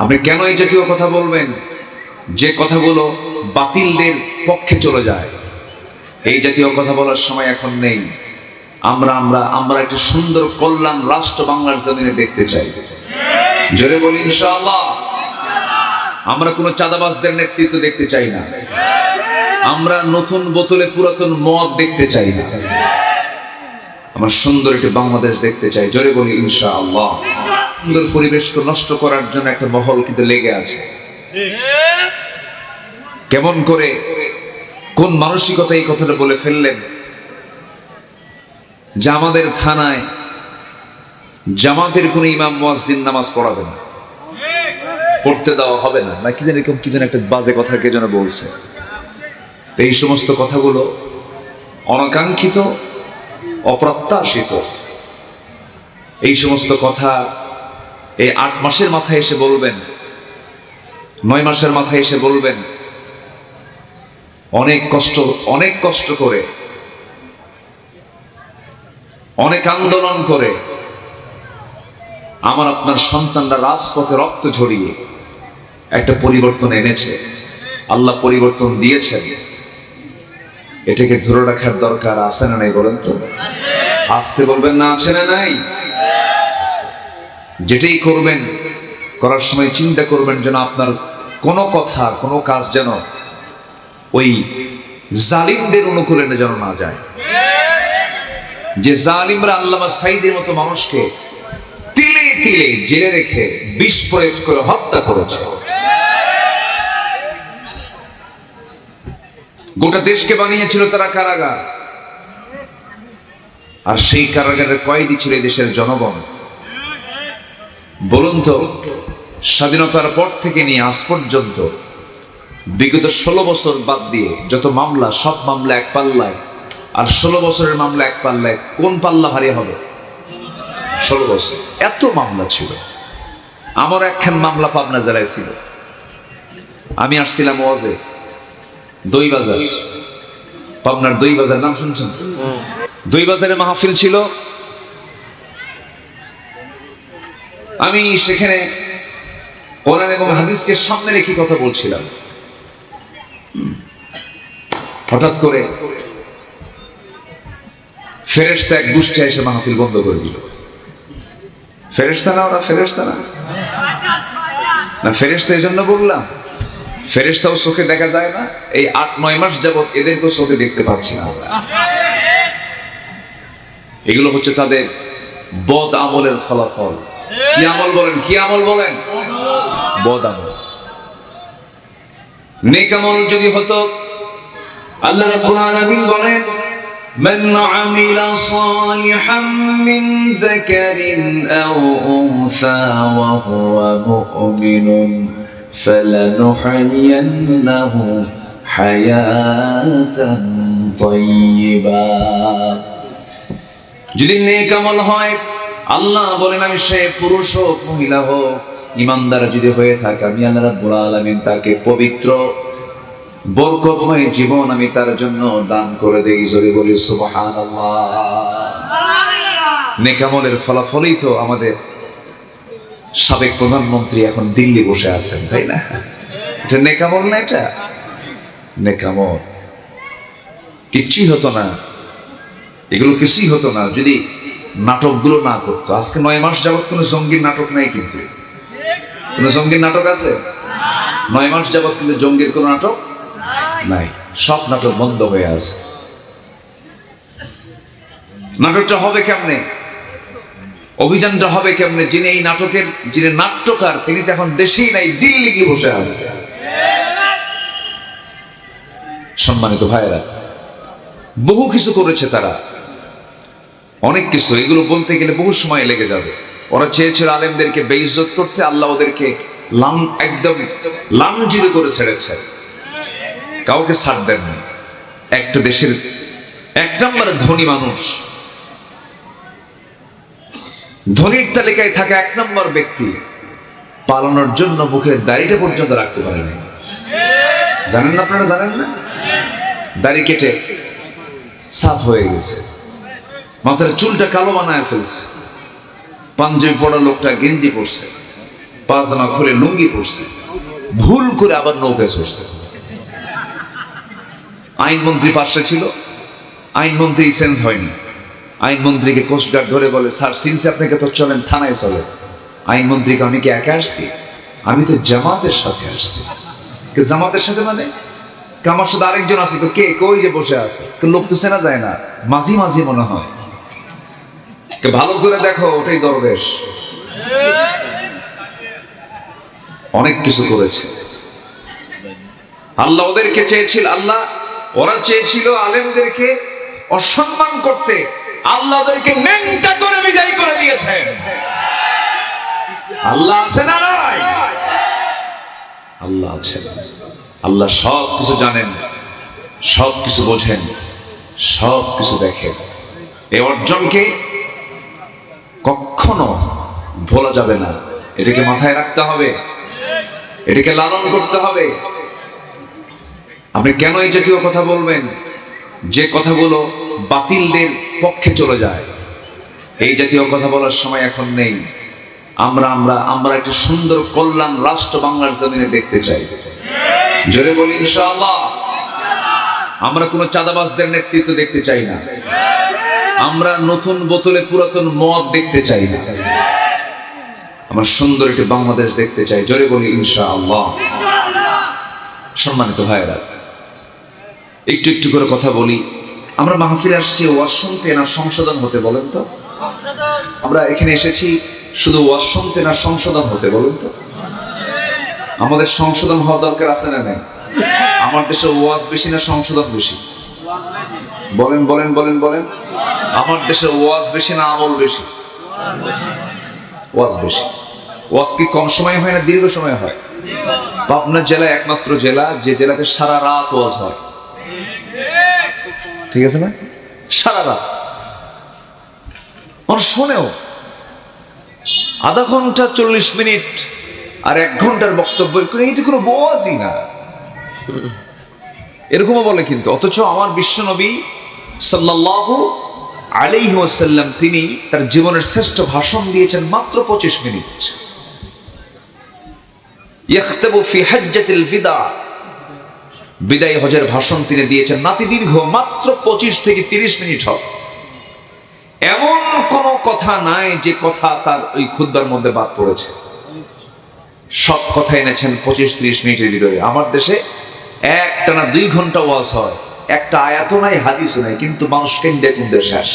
আপনি কেন এই জাতীয় কথা বলবেন? যে কথাগুলো বাতিলদের পক্ষে চলে যায়। এই জাতীয় কথা বলার সময় এখন নেই। আমরা আমরা আমরা একটা সুন্দর কল্যাণ রাষ্ট্র বাংলার জমিনে দেখতে চাই। জোরে বলি ইনশাআল্লাহ। আমরা কোনো চাঁদাবাজদের নেতৃত্ব দেখতে চাই না। আমরা নতুন বোতলে পুরাতন মদ দেখতে চাই না। আমরা সুন্দর একটি বাংলাদেশ দেখতে চাই। জোরে বলি ইনশাআল্লাহ। সুন্দর পরিবেশকে নষ্ট করার জন্য একটা মহল কিন্তু লেগে আছে। কেমন করে, কোন মানসিকতা এই কথাটা বলে ফেললেন? যে আমাদের থানায় জামাতের কোন ইমাম, মুয়াজ্জিন নামাজ পড়াবে না। পড়তে দেওয়া হবে না। না, কি যেন এরকম, কি যেন একটা বাজে কথা কে যেন বলছে। এই সমস্ত কথাগুলো অনাকাঙ্ক্ষিত, অপ্রত্যাশিত। এই সমস্ত কথা এই আট মাসের মাথায় এসে বলবেন, নয় মাসের মাথায় এসে বলবেন, অনেক কষ্ট অনেক কষ্ট করে, অনেক আন্দোলন করে, আমার আপনার সন্তানরা রাজপথে রক্ত ঝরিয়ে একটা পরিবর্তন এনেছে। আল্লাহ পরিবর্তন দিয়েছেন। এটাকে ধরে রাখার দরকার আছে না নাই বলেন তো? আসতে বলবেন না, আছে না নাই? যেটাই করবেন, করার সময় চিন্তা করবেন যেন আপনার কোনো কথা, কোনো কাজ যেন ওই জালিমদের অনুকূলে যেন না যায়। যে জালিমরা আল্লামা সাইদের মতো মানুষকে তিলে তিলে জেলে রেখে বিষ প্রয়োগ করে হত্যা করেছে। গোটা দেশকে বানিয়েছিল তারা কারাগার। আর সেই কারাগারের কয়েদি ছিল দেশের জনগণ। বলুন তো স্বাধীনতার পর থেকে নিয়ে আজ পর্যন্ত বিগত ষোলো বছর বাদ দিয়ে যত মামলা সব মামলা এক পাল্লায় আর ষোলো বছরের মামলা এক পাল্লায় কোন পাল্লা ভারী হবে? ষোলো বছর এত মামলা ছিল। আমার একখান মামলা পাবনা জেলায় ছিল। আমি আসছিলাম ওয়াজে দই বাজার। পাবনার দই বাজার নাম শুনছেন? দই বাজারে মাহফিল ছিল আমি সেখানে কোরআন এবং হাদিসকে সামনে রেখে কথা বলছিলাম। হঠাৎ করে ফেরেশতা এক গোষ্ঠী এসে মাহফিল বন্ধ করে দিল। ফেরেশতা না ওরা ফেরেশতা না? না, ফেরেশতা এই জন্য বললাম, ফেরেশতাও চোখে দেখা যায় না। এই আট, নয় মাস যাবত এদেরকেও চোখে দেখতে পাচ্ছি না এগুলো হচ্ছে তাদের বদ আমলের ফলাফল। কি আমল বলেন কি আমল বলেন বদ আমল নেক আমল যদি হতো আল্লাহ রাব্বুল আলামিন বলেন من عمل صالحا من ذكر أو أنثى وهو مؤمن فلنحيينه حياة طيبة যদি নেক আমল হয় আল্লাহ বলেন আমি সে পুরুষ হোক মহিলা হোক ইমানদার যদি হয়ে থাকে আমি আল্লাহ রাব্বুল আলামিন তাকে পবিত্র বরকতময় জীবন আমি তার জন্য দান করে দেই। জোরে বলি সুবহানাল্লাহ। নেকামলের ফলাফলই তো আমাদের সাবেক প্রধানমন্ত্রী এখন দিল্লি বসে আছেন তাই না? এটা নেকামল না এটা? নেকামল। কিচ্ছুই হতো না। এগুলো কিছুই হতো না। যদি নাটকগুলো না করতো। আজকে নয় মাস যাবত কোনো জঙ্গির নাটক নাই কিন্তু। কোনো জঙ্গির নাটক আছে? নয় মাস যাবত কিন্তু জঙ্গির কোনো নাটক নাই। সব নাটক বন্ধ হয়ে আছে। নাটকটা হবে কেমনে? অভিযানটা হবে কেমনে? যিনি এই নাটকের, যিনি নাট্যকার, তিনি তো এখন দেশেই নাই দিল্লি গিয়ে বসে আছে। সম্মানিত ভাইয়েরা, বহু কিছু করেছে তারা। অনেক কিছু, এগুলো বলতে গেলে বহু সময় লেগে যাবে। ওরা চেয়েছিল আলেমদেরকে বেইজ্জত করতে, আল্লাহ ওদেরকে লাম, একদম লামজিরে করে ছেড়েছে। কাউকে ছাড় দেননি একটা দেশের এক নম্বরে ধনী মানুষ। ধনীর তালিকায় থাকা এক নম্বর ব্যক্তি পালানোর জন্য মুখের দাড়িটা পর্যন্ত রাখতে পারেনি। জানেন না আপনারা জানেন না? দাড়ি কেটে সাফ হয়ে গেছে। মাথার চুলটা কালো বানায় ফেলছে। পাঞ্জাবি পড়া লোকটা গেঞ্জি পরছে পাজামা খুলে লুঙ্গি পড়ছে ভুল করে আবার নৌকায় চড়ছে। আইনমন্ত্রী পাশে ছিল, আইনমন্ত্রী সেন্স হয়নি। আইনমন্ত্রীকে কোস্টগার্ড ধরে বলে, স্যার সিন্সে আপনাকে তো চলেন, থানায় চলে আইনমন্ত্রীকে আমি কি একা আসছি, আমি তো জামাতের সাথে আসছি। জামাতের সাথে মানে? আমার সাথে আরেকজন আছে, কে, কই যে বসে আছে? লোক তো চেনা যায় না। মাঝি মাঝি মনে হয়। ভালো করে দেখো, ওটাই দরবেশ। অনেক কিছু করেছে। আল্লাহ ওদেরকে চেয়েছিল, আল্লাহ, ওরা চেয়েছিল আলেমদেরকে অসম্মান করতে। আল্লাহ ওদেরকে ন্যাংটা করে বিদায় করে দিয়েছেন আল্লাহ আছে না আল্লাহ আছেন আল্লাহ সব কিছু জানেন, সব কিছু বোঝেন, সব কিছু দেখেন। এই অর্জনকে কখনো ভোলা যাবে না। এটাকে মাথায় রাখতে হবে। এটাকে লালন করতে হবে। আপনি কেন এই জাতীয় কথা বলবেন? যে কথাগুলো বাতিলদের পক্ষে চলে যায়। এই জাতীয় কথা বলার সময় এখন নেই। আমরা আমরা আমরা একটা সুন্দর কল্যাণ রাষ্ট্র বাংলার জমিনে দেখতে চাই। জোরে বলি ইনশাআল্লাহ। আমরা কোনো চাঁদাবাজদের নেতৃত্ব দেখতে চাই না। আমরা নতুন বোতলে পুরাতন মদ দেখতে চাই না। আমরা সুন্দর একটি বাংলাদেশ দেখতে চাই। জোরে বলি, ইনশাআল্লাহ। সম্মানিত ভাইয়েরা, একটু একটু করে কথা বলি। আমরা মাহফিলে আসছি ওয়াজ শুনতে না সংশোধন হতে বলেন তো? আমরা এখানে এসেছি শুধু ওয়াজ শুনতে না সংশোধন হতে বলেন তো? আমাদের সংশোধন হওয়া দরকার আছে না নাই? আমার দেশে ওয়াজ বেশি না সংশোধন বেশি। বলেন বলেন বলেন বলেন। আমার দেশে ওয়াজ বেশি না আমল বেশি? ওয়াজ বেশি। ওয়াজ কি কম সময় হয় না দীর্ঘ সময় হয়? পাবনা জেলা একমাত্র জেলা যে জেলাতে সারা রাত ওয়াজ হয়। ঠিক আছে না? সারা রাত। মানুষ শোনেও। আধা ঘণ্টা চল্লিশ মিনিট আর এক ঘণ্টার বক্তব্য এইটা কোনো বোয়াজই না। এরকমও বলে কিন্তু। অথচ আমার বিশ্বনবী সাল্লাল্লাহু আলাইহি ওয়াসাল্লাম তিনি তার জীবনের শ্রেষ্ঠ ভাষণ দিয়েছেন মাত্র পঁচিশ মিনিট। বিদায় হজের ভাষণ তিনি দিয়েছেন নাতি দীর্ঘ মাত্র পঁচিশ থেকে তিরিশ মিনিট হবে। এমন কোন কথা নাই যে কথা তার ওই খুদ্বার মধ্যে বাদ পড়েছে। সব কথা এনেছেন পঁচিশ ত্রিশ মিনিটের ভিতরে আমার দেশে একটা না দুই ঘণ্টা ওয়াজ হয়। একটা আয়াত নাই হাদিস নাই কিন্তু মানুষ কেন্দ্রে কুন্দে শেষ।